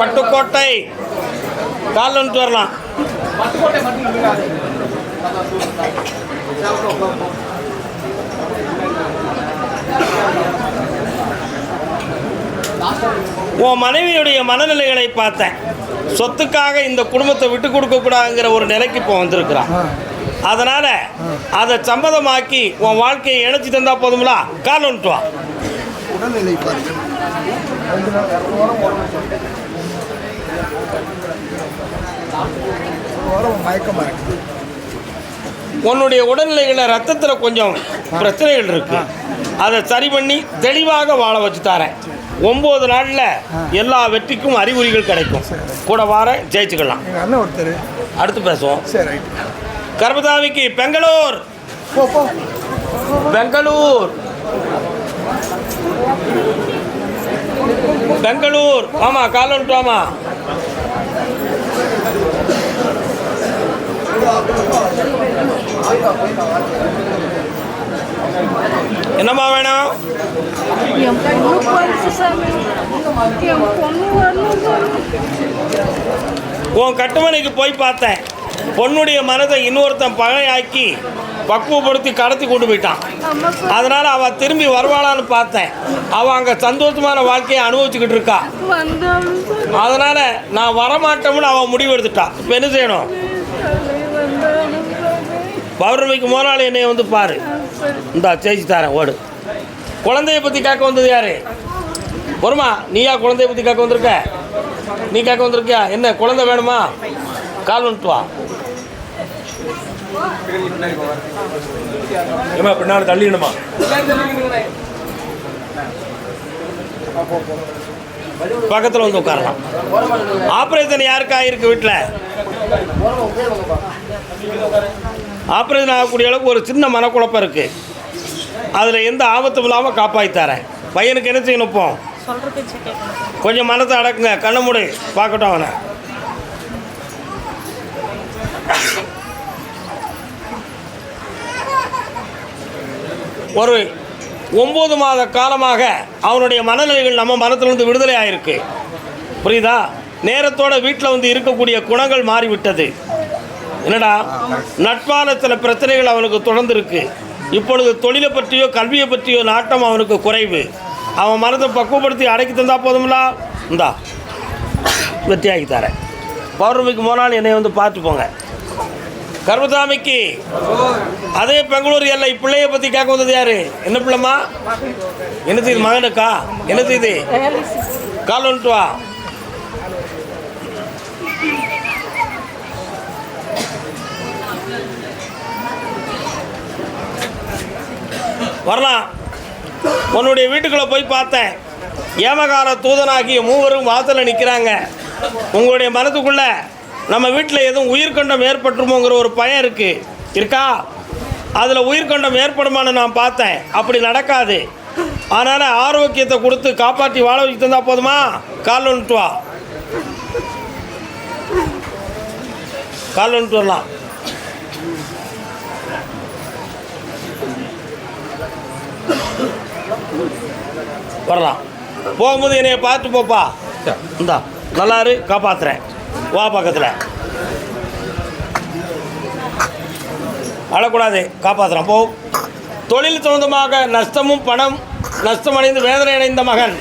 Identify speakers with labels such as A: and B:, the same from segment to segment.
A: பட்டுக்கோட்டை. கால் வந்துட்டு வரலாம். உன் மனைவியுடைய மனநிலைகளை பார்த்தேன். சொத்துக்காக இந்த குடும்பத்தை விட்டு கொடுக்கக்கூடாதுங்கிற ஒரு நிலைக்கு இப்போ வந்திருக்கிறான். அதனால் அதை சம்மதமாக்கி உன் வாழ்க்கையை இணைச்சி தந்தா போதுங்களா கால் வந்துட்டு வா
B: ரெண்டு ஒரு வாரம் மயக்கமாக இருக்குது
A: உன்னுடைய உடல்நிலைகளில் ரத்தத்தில் கொஞ்சம் பிரச்சனைகள் இருக்கு. அதை சரி பண்ணி தெளிவாக வாழ வச்சு தரேன். ஒம்பது நாளில் எல்லா வெற்றிக்கும் அறிகுறிகள் கிடைக்கும். கூட வார ஜெயிச்சுக்கலாம்.
B: ஒருத்தர்
A: அடுத்து பேசுவோம்.
B: சரி ரைட்டு
A: பெங்களூர். பெங்களூர். பெங்களூர். ஆமா காலன்ட்டு ஆமா. என்னம்மா வேணும்? உன் கட்டுமனைக்கு போய் பார்த்தேன். பொண்ணுடைய மனதை இன்னொருத்தன் பகையாக்கி பக்குவப்படுத்தி கடத்தி கொண்டு போயிட்டான். அதனால் அவள் திரும்பி வருவாளான்னு பார்த்தேன். அவள் அங்கே சந்தோஷமான வாழ்க்கையை அனுபவிச்சுக்கிட்டு இருக்கா. அதனால் நான் வரமாட்டோம்னு அவன் முடிவு எடுத்துட்டான் இப்போ என்ன செய்யணும்? பௌர்ணமிக்கு முதலாளி என்னைய வந்து பாரு. இந்தா ஜெயிச்சு தரேன் ஓடு. குழந்தைய பற்றி கேட்க வந்தது யாரு? வருமா நீயா குழந்தைய பற்றி கேட்க வந்திருக்க? நீ கேட்க வந்திருக்கியா? என்ன குழந்தை வேணுமா? கால் வந்துட்டு வா.
C: ஏமா பின்னால் தள்ளிடணுமா?
A: பக்கத்தில் வந்து உட்காரலாம். ஆப்ரேஷன் யாருக்கா இருக்கு வீட்டில் ஆப்ரேஷன் ஆகக்கூடிய அளவுக்கு ஒரு சின்ன மனக்குழப்பம் இருக்குது அதில் எந்த ஆபத்தும் இல்லாமல் காப்பாற்றி தரேன். பையனுக்கு என்ன செய்யணும் இப்போ? கொஞ்சம் மனத்தை அடக்குங்க கண்ணை மூடு. பார்க்கட்டும் அவனை. ஒரு ஒம்பது மாத காலமாக அவனுடைய மனநிலைகள் நம்ம மனத்திலிருந்து விடுதலை ஆயிருக்கு. புரியுதா? நேரத்தோட வீட்டில் வந்து இருக்கக்கூடிய குணங்கள் மாறிவிட்டது. என்னடா? நட்பான சில பிரச்சனைகள் அவனுக்கு தொடர்ந்து இருக்கு இப்பொழுது தொழிலை பற்றியோ கல்வியை பற்றியோ நாட்டம் அவனுக்கு குறைவு. அவன் மனத்தை பக்குவப்படுத்தி அடக்கி தந்தா போதுங்களா இந்தா வெற்றியாக்கி தரேன். பௌர்ணமிக்கு போனால் என்னை வந்து பார்த்து போங்க. கர்மசாமிக்கு அதே பெங்களூர் எல்லை பிள்ளைய பற்றி கேட்க வந்தது யாரு? என்ன பிள்ளைமா என்ன செய்யுது மகனுக்கா? என்ன செய்யுது கால் வந்துட்டு வா. வரலாம். உன்னுடைய வீட்டுக்குள்ளே போய் பார்த்தேன். ஏமகால தூதனாகிய மூவரும் வாசலில் நிற்கிறாங்க உங்களுடைய மனதுக்குள்ள நம்ம வீட்டில் எதுவும் உயிர்கண்டம் ஏற்பட்டுருமோங்கிற ஒரு பயம் இருக்குது இருக்கா? அதில் உயிர்கண்டம் ஏற்படுமான்னு நான் பார்த்தேன். அப்படி நடக்காது. அதனால் ஆரோக்கியத்தை கொடுத்து காப்பாற்றி வாழ வச்சு தந்தால் போதுமா? கால் வந்துட்டு வா. கால் வந்துட்டு வரலாம். வரலாம். போகும்போது என்னைய பார்த்து போப்பா. இந்தா நல்லாரு காப்பாற்றுறேன் காப்பாத்துறேன். வா பக்கத்தில். அழக்கூடாது காப்பாற்றுறோம் போ. தொழில் சம்பந்தமாக நஷ்டமும் பணம் நஷ்டமடைந்து வேதனை அடைந்த மகன்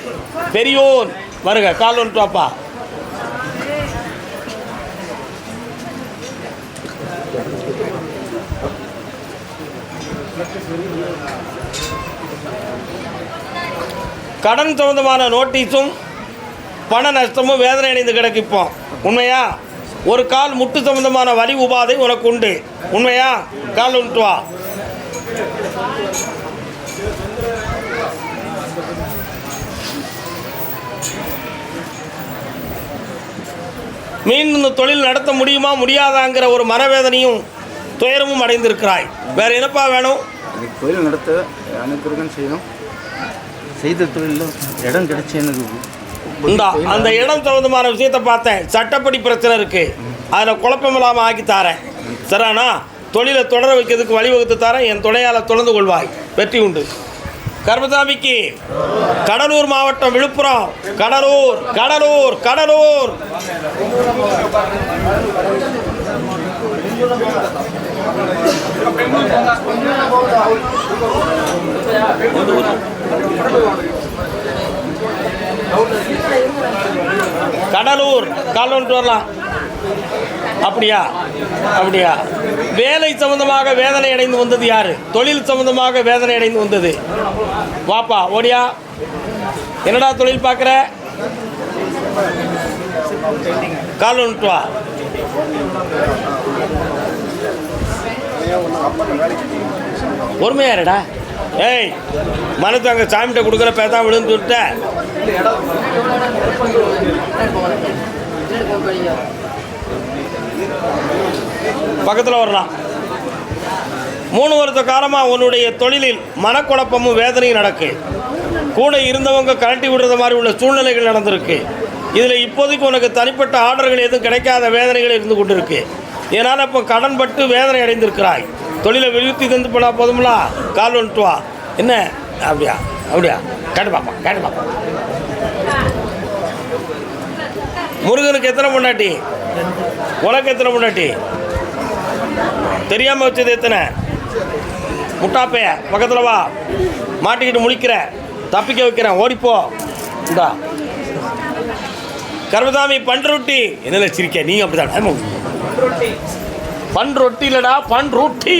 A: பெரியோன் வருக கால் ஒன்று அப்பா கடன் சம்பந்தமான நோட்டீஸும் பண நஷ்டமும் வேதனை அடைந்து கிடக்கிப்போம் உண்மையா? ஒரு கால் முட்டு சம்பந்தமான வலி உபாதை உனக்கு உண்டு. உண்மையா? கால் விட்டு வா. மீண்டும் இந்த தொழில் நடத்த முடியுமா? முடியாதாங்கிற ஒரு மனவேதனையும் துயரமும் அடைந்திருக்கிறாய். வேற என்னப்பா வேணும்?
D: தொழில் நடத்த அனுப்புறதுன்னு செய்யணும். செய்த தொழிலில் இடம் கிடைச்சி எனக்கு
A: இந்தா அந்த இடம் சம்பந்தமான விஷயத்தை பார்த்தேன். சட்டப்படி பிரச்சனை இருக்கு. அதில் குழப்பம் இல்லாமல் ஆக்கி தாரேன். சரானா தொழிலை தொடர வைக்கிறதுக்கு வழிவகுத்து தரேன். என் துணையால் தொடர்ந்து கொள்வாய். வெற்றி உண்டு. கருமசாமிக்கு கடலூர் மாவட்டம் விழுப்புரம். கடலூர் கடலூர் கடலூர் கடலூர். கால் வந்துட்டு வரலாம். அப்படியா? அப்படியா? வேலை சம்பந்தமாக வேதனை அடைந்து வந்தது யாரு? தொழில் சம்பந்தமாக வேதனை அடைந்து வந்தது. வாப்பா ஓடியா. என்னடா தொழில் பார்க்குற? கால் வந்துட்டு வா பொறுமையாருடா ஏய் மனத்து அங்கே சாமிகிட்ட கொடுக்குற பேசா விழுந்து விட்டேன் பக்கத்தில் வரலாம். மூணு வருஷ காலமாக உன்னுடைய தொழிலில் மனக்குழப்பமும் வேதனையும் நடக்கு. கூட இருந்தவங்க கழட்டி விடுறது மாதிரி உள்ள சூழ்நிலைகள் நடந்திருக்கு. இதில் இப்போதைக்கு உனக்கு தனிப்பட்ட ஆர்டர்கள் எதுவும் கிடைக்காத வேதனைகள் இருந்து கொண்டு இருக்கு என்னால் இப்போ கடன் பட்டு வேதனை அடைந்திருக்கிறாய். தொழிலை விழுத்தி தந்து போனால் போதும்லா? கால் வந்துட்டு வா. என்ன? அப்படியா? அப்படியா? கேட்டு பாப்பா கேட்டு பாப்பா. முருகனுக்கு எத்தனை பொண்டாட்டி? உனக்கு எத்தனை பொண்டாட்டி? தெரியாமல் வச்சது எத்தனை? முட்டாப்பைய பக்கத்தில் வா. மாட்டிக்கிட்டு முழிக்கிற தப்பிக்க வைக்கிறேன் ஓடிப்போ. இந்தா. கர்மசாமி பன் ரொட்டி. என்ன சிரிக்க நீங்க அப்படிதான்? பன் ரொட்டி இல்லடா பன் ரொட்டி.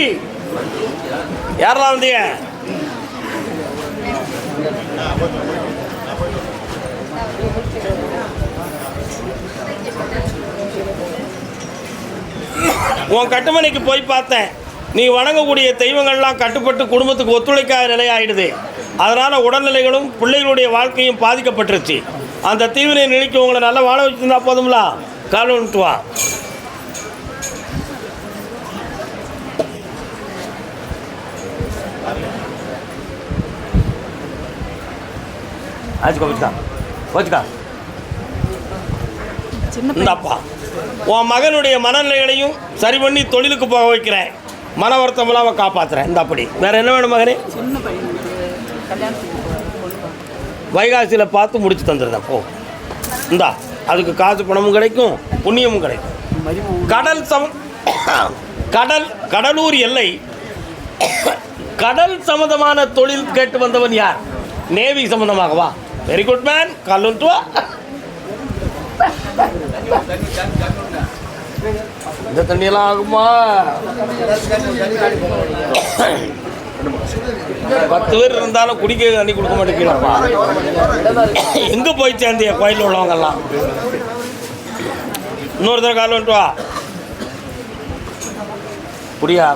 A: யாரெல்லாம் வந்தீங்க? உன் கட்டுமனைக்கு போய் பார்த்தேன். நீ வணங்கக்கூடிய தெய்வங்கள்லாம் கட்டுப்பட்டு குடும்பத்துக்கு ஒத்துழைக்காத நிலையாயிடுது. அதனால் உடல்நிலைகளும் பிள்ளைகளுடைய வாழ்க்கையும் பாதிக்கப்பட்டுருச்சு. அந்த தீவினை நிலைக்கு உங்களை நல்லா வாழ வச்சுருந்தா போதுங்களா கால் வந்துட்டு வா. ஆச்சு வச்சுக்கா வச்சுக்கா
E: சின்ன
A: இந்தாப்பா. உன் மகனுடைய மனநிலைகளையும் சரி பண்ணி தொழிலுக்கு போக வைக்கிறேன். மன வருத்தம் இல்லாமல் காப்பாற்றுறேன் இந்த அப்படி. வேற என்ன வேணும் மகனே. வைகாசியில் பார்த்து முடிச்சு தந்துடுறேன். போ. இந்தா. அதுக்கு காசு பணமும் கிடைக்கும் புண்ணியமும் கிடைக்கும். கடல் சம கடல் கடலூர் எல்லை. கடல் சம்பந்தமான தொழில் கேட்டு வந்தவன் யார்? நேவி சம்பந்தமாகவா வெரி குட் மேன் கல்லுன்ட்டு வா இந்த தண்ணியெல்லாம் ஆகுமா? பத்து பேர் இருந்தாலும் குடிக்க தண்ணி கொடுக்க மாட்டேங்கிறப்பா எங்கே போய் சேர்ந்திய கோயில் உள்ளவங்கெல்லாம்? இன்னொரு தடவை கால் வந்துட்டு வா. புரியா?